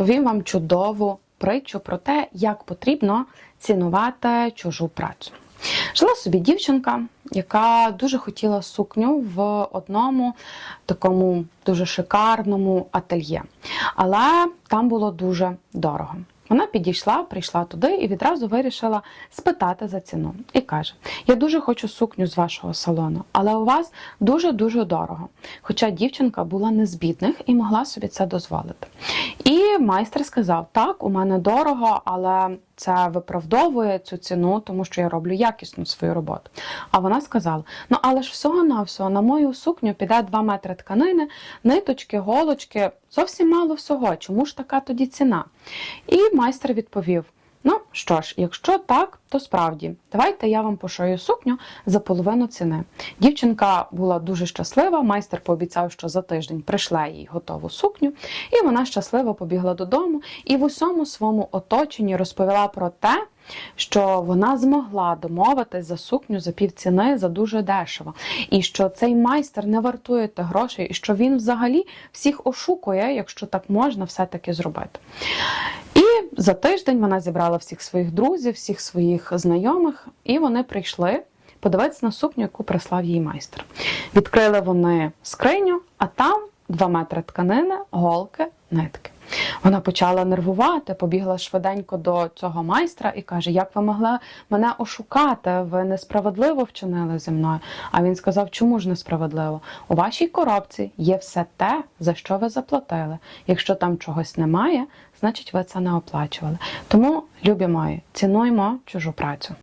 розповім вам чудову притчу про те, як потрібно цінувати чужу працю. Жила собі дівчинка, яка дуже хотіла сукню в одному такому дуже шикарному ательє. Але там було дуже дорого. Вона підійшла, прийшла туди і відразу вирішила спитати за ціну. І каже: Я дуже хочу сукню з вашого салону, але у вас дуже-дуже дорого. Хоча дівчинка була не з бідних і могла собі це дозволити. І майстер сказав: Так, у мене дорого, але це виправдовує цю ціну, тому що я роблю якісну свою роботу. А вона сказала: Ну, але ж всього-навсього на мою сукню піде 2 метри тканини, ниточки, голочки, зовсім мало всього. Чому ж така тоді ціна? І майстер відповів: що ж, якщо так, то справді давайте я вам пошию сукню за половину ціни. Дівчинка була дуже щаслива. Майстер пообіцяв, що за тиждень прийшле їй готову сукню, і вона щасливо побігла додому і в усьому своєму оточенні розповіла про те. Що вона змогла домовитись за сукню за півціни за дуже дешево, і що цей майстер не вартує тих грошей, і що він взагалі всіх ошукує, якщо так можна все-таки зробити. За тиждень вона зібрала всіх своїх друзів, всіх своїх знайомих, і вони прийшли подивитися на сукню, яку прислав їй майстер. Відкрили вони скриню, а там 2 метри тканини, голки, нитки. Вона почала нервувати, побігла швиденько до цього майстра і каже: Як ви могли мене ошукати? Ви несправедливо вчинили зі мною. А він сказав, чому ж несправедливо? У вашій коробці є все те, за що ви заплатили. Якщо там чогось немає, значить ви це не оплачували. Тому, любі мої, цінуймо чужу працю.